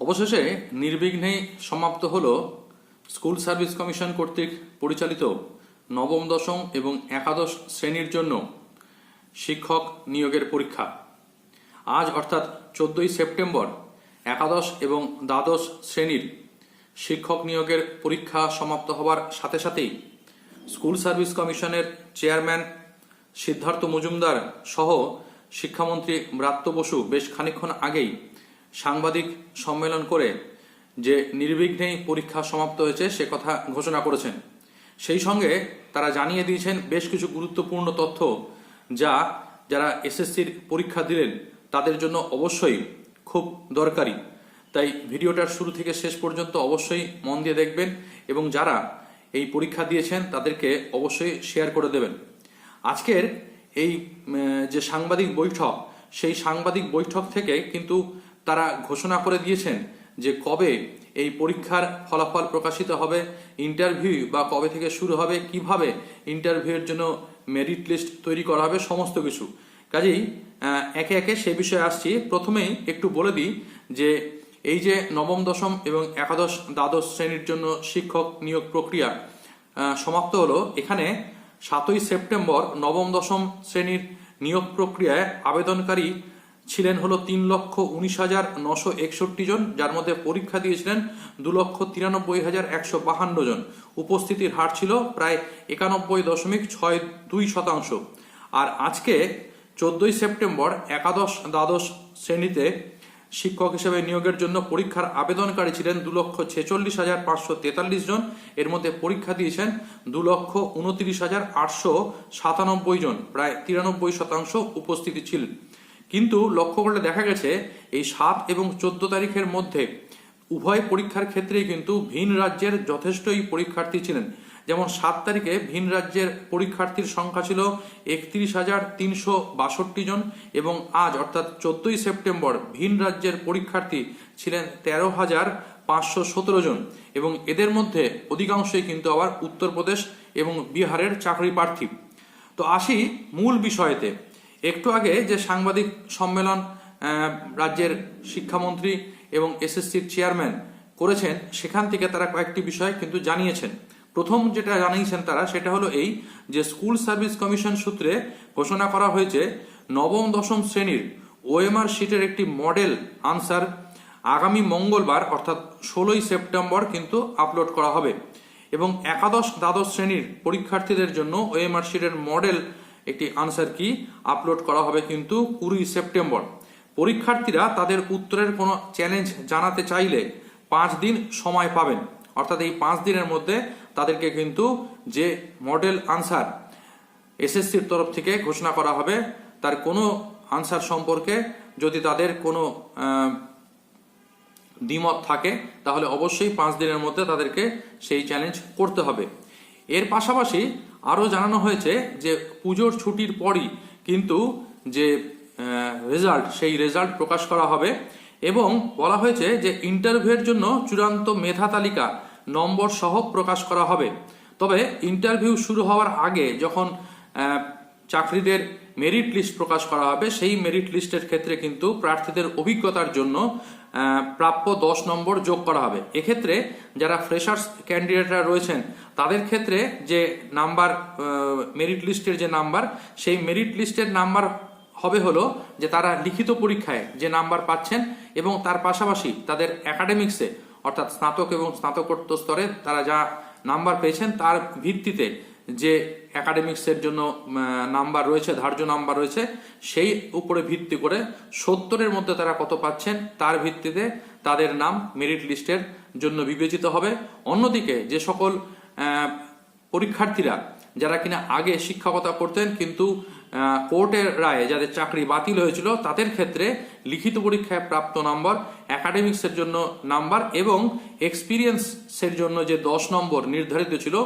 অবশেষে নির্বিঘ্নে সমাপ্ত হল স্কুল সার্ভিস কমিশন কর্তৃক পরিচালিত নবম, দশম এবং একাদশ শ্রেণির জন্য শিক্ষক নিয়োগের পরীক্ষা। আজ অর্থাৎ চোদ্দই সেপ্টেম্বর একাদশ এবং দ্বাদশ শ্রেণির শিক্ষক নিয়োগের পরীক্ষা সমাপ্ত হবার সাথে সাথেই স্কুল সার্ভিস কমিশনের চেয়ারম্যান সিদ্ধার্থ মজুমদার সহ শিক্ষামন্ত্রী ব্রাত্য বসু বেশ খানিকক্ষণ আগেই সাংবাদিক সম্মেলন করে যে নির্বিঘ্নেই পরীক্ষা সমাপ্ত হয়েছে সে কথা ঘোষণা করেছেন। সেই সঙ্গে তারা জানিয়ে দিয়েছেন বেশ কিছু গুরুত্বপূর্ণ তথ্য যা যারা এসএসসির পরীক্ষা দিলেন তাদের জন্য অবশ্যই খুব দরকারি। তাই ভিডিওটার শুরু থেকে শেষ পর্যন্ত অবশ্যই মন দিয়ে দেখবেন এবং যারা এই পরীক্ষা দিয়েছেন তাদেরকে অবশ্যই শেয়ার করে দেবেন। আজকের এই যে সাংবাদিক বৈঠক, সেই সাংবাদিক বৈঠক থেকে কিন্তু তারা ঘোষণা করে দিয়েছেন যে কবে এই পরীক্ষার ফলাফল প্রকাশিত হবে ইন্টারভিউ বা কবে থেকে শুরু হবে, কীভাবে ইন্টারভিউয়ের জন্য মেরিট লিস্ট তৈরি করা হবে, সমস্ত কিছু। কাজেই একে একে সে বিষয়ে আসছি। প্রথমেই একটু বলে দিই যে এই যে নবম, দশম এবং একাদশ দ্বাদশ শ্রেণির জন্য শিক্ষক নিয়োগ প্রক্রিয়া সমাপ্ত হলো। এখানে সাতই সেপ্টেম্বর নবম, দশম শ্রেণির নিয়োগ প্রক্রিয়ায় আবেদনকারী ছিলেন হলো তিন লক্ষ উনিশ হাজার নশো একষট্টি জন, যার মধ্যে পরীক্ষা দিয়েছিলেন দু লক্ষ তিরানব্বই হাজার একশো বাহান্ন জন। উপস্থিতির হার ছিল প্রায় একানব্বই দশমিক ছয় দুই শতাংশ। আর আজকে চোদ্দই সেপ্টেম্বর একাদশ দ্বাদশ শ্রেণীতে শিক্ষক হিসেবে নিয়োগের জন্য পরীক্ষার আবেদনকারী ছিলেন দু লক্ষ ছেচল্লিশ হাজার পাঁচশো তেতাল্লিশ জন। এর মধ্যে পরীক্ষা দিয়েছেন দু লক্ষ উনত্রিশ হাজার আটশো সাতানব্বই জন। প্রায় তিরানব্বই শতাংশ উপস্থিতি ছিলেন কিন্তু লক্ষ্য করলে দেখা গেছে, এই সাত এবং চোদ্দ তারিখের মধ্যে উভয় পরীক্ষার ক্ষেত্রেই কিন্তু ভিন রাজ্যের যথেষ্টই পরীক্ষার্থী ছিলেন। যেমন সাত তারিখে ভিন রাজ্যের পরীক্ষার্থীর সংখ্যা ছিল একত্রিশ হাজার তিনশো বাষট্টি জন এবং আজ অর্থাৎ চোদ্দই সেপ্টেম্বর ভিন রাজ্যের পরীক্ষার্থী ছিলেন তেরো হাজার পাঁচশো সতেরো জন এবং এদের মধ্যে অধিকাংশই কিন্তু আবার উত্তরপ্রদেশ এবং বিহারের চাকরি প্রার্থী। তো আসি মূল বিষয়েতে। একটু আগে যে সাংবাদিক সম্মেলন রাজ্যের শিক্ষামন্ত্রী এবং এসএসসির চেয়ারম্যান করেছেন, সেখান থেকে তারা কয়েকটি বিষয় কিন্তু জানিয়েছেন। প্রথম যেটা জানিয়েছেন তারা, সেটা হলো এই যে স্কুল সার্ভিস কমিশন সূত্রে ঘোষণা করা হয়েছে, নবম, দশম শ্রেণির ওএমআর শিটের একটি মডেল আনসার আগামী মঙ্গলবার, অর্থাৎ ষোলোই সেপ্টেম্বর কিন্তু আপলোড করা হবে। এবং একাদশ, দ্বাদশ শ্রেণির পরীক্ষার্থীদের জন্য ওএমআর শিটের মডেল একটি আনসার কি আপলোড করা হবে কিন্তু কুড়ি সেপ্টেম্বর। পরীক্ষার্থীরা তাদের উত্তরের কোনো চ্যালেঞ্জ জানাতে চাইলে পাঁচ দিন সময় পাবেন। অর্থাৎ এই পাঁচ দিনের মধ্যে তাদেরকে কিন্তু যে মডেল আনসার এসএসসির তরফ থেকে ঘোষণা করা হবে, তার কোনো আনসার সম্পর্কে যদি তাদের কোনো দ্বিমত থাকে, তাহলে অবশ্যই পাঁচ দিনের মধ্যে তাদেরকে সেই চ্যালেঞ্জ করতে হবে। এর পাশাপাশি আরও জানানো হয়েছে যে পুজোর ছুটির পরই কিন্তু যে রেজাল্ট সেই রেজাল্ট প্রকাশ করা হবে এবং বলা হয়েছে যে ইন্টারভিউয়ের জন্য চূড়ান্ত মেধা তালিকা, নম্বর সহ প্রকাশ করা হবে। তবে ইন্টারভিউ শুরু হওয়ার আগে যখন চাকরিদের মেরিট লিস্ট প্রকাশ করা হবে। সেই মেরিট লিস্টের ক্ষেত্রে কিন্তু প্রার্থীদের অভিজ্ঞতার জন্য প্রাপ্য দশ নম্বর যোগ করা হবে। এক্ষেত্রে যারা ফ্রেশার্স ক্যান্ডিডেটরা রয়েছেন, তাদের ক্ষেত্রে যে নাম্বার মেরিট লিস্টের যে নাম্বার সেই মেরিট লিস্টের নাম্বার হবে হলো যে তারা লিখিত পরীক্ষায় যে নাম্বার পাচ্ছেন এবং তার পাশাপাশি তাদের একাডেমিক্সে অর্থাৎ স্নাতক এবং স্নাতকোত্তর স্তরে তারা যা নাম্বার পেয়েছেন, তার ভিত্তিতে যে অ্যাকাডেমিক্সের জন্য নাম্বার রয়েছে, ধার্য নাম্বার রয়েছে, সেই উপরে ভিত্তি করে সত্তরের মধ্যে তারা কত পাচ্ছেন, তার ভিত্তিতে তাদের নাম মেরিট লিস্টের জন্য বিবেচিত হবে। অন্যদিকে যে সকল পরীক্ষার্থীরা যারা কিনা আগে শিক্ষকতা করতেন, কিন্তু কোর্টের রায়ে যাদের চাকরি বাতিল হয়েছিল, তাদের ক্ষেত্রে লিখিত পরীক্ষায় প্রাপ্ত নাম্বার অ্যাকাডেমিক্সের জন্য নাম্বার এবং এক্সপিরিয়েন্সের জন্য যে দশ নম্বর নির্ধারিত ছিল,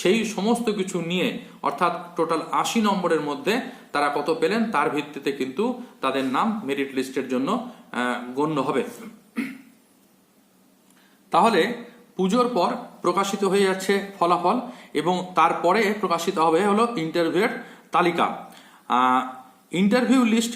সেই সমস্ত কিছু নিয়ে, অর্থাৎ টোটাল আশি নম্বরের মধ্যে তারা কত পেলেন, তার ভিত্তিতে কিন্তু তাদের নাম মেরিট লিস্টের জন্য গণ্য হবে। তাহলে পুজোর পর প্রকাশিত হয়ে যাচ্ছে ফলাফল এবং তারপরে প্রকাশিত হবে হলো ইন্টারভিউয়ের তালিকা। ইন্টারভিউ লিস্ট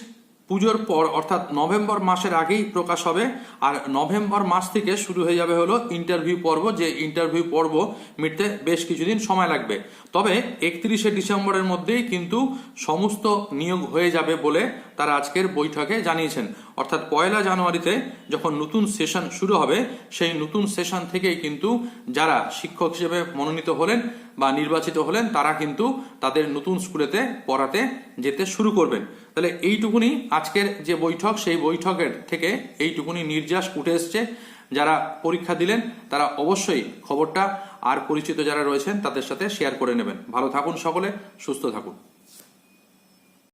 পুজোর পর, অর্থাৎ নভেম্বর মাসের আগেই প্রকাশ হবে। আর নভেম্বর মাস থেকে শুরু হয়ে যাবে হলো ইন্টারভিউ পর্ব। যে ইন্টারভিউ পর্ব মিটতে বেশ কিছুদিন সময় লাগবে। তবে একত্রিশে ডিসেম্বরের মধ্যেই কিন্তু সমস্ত নিয়োগ হয়ে যাবে বলে তারা আজকের বৈঠকে জানিয়েছেন। অর্থাৎ পয়লা জানুয়ারিতে যখন নতুন সেশন শুরু হবে, সেই নতুন সেশন থেকেই কিন্তু যারা শিক্ষক হিসেবে মনোনীত হলেন বা নির্বাচিত হলেন, তারা কিন্তু তাদের নতুন স্কুলেতে পড়াতে যেতে শুরু করবেন। তাহলে এইটুকুনি আজকের যে বৈঠক, সেই বৈঠকের থেকে এইটুকুনি নির্যাস উঠে এসছে। যারা পরীক্ষা দিলেন, তারা অবশ্যই খবরটা আর পরিচিত যারা রয়েছেন, তাদের সাথে শেয়ার করে নেবেন। ভালো থাকুন সকলে, সুস্থ থাকুন।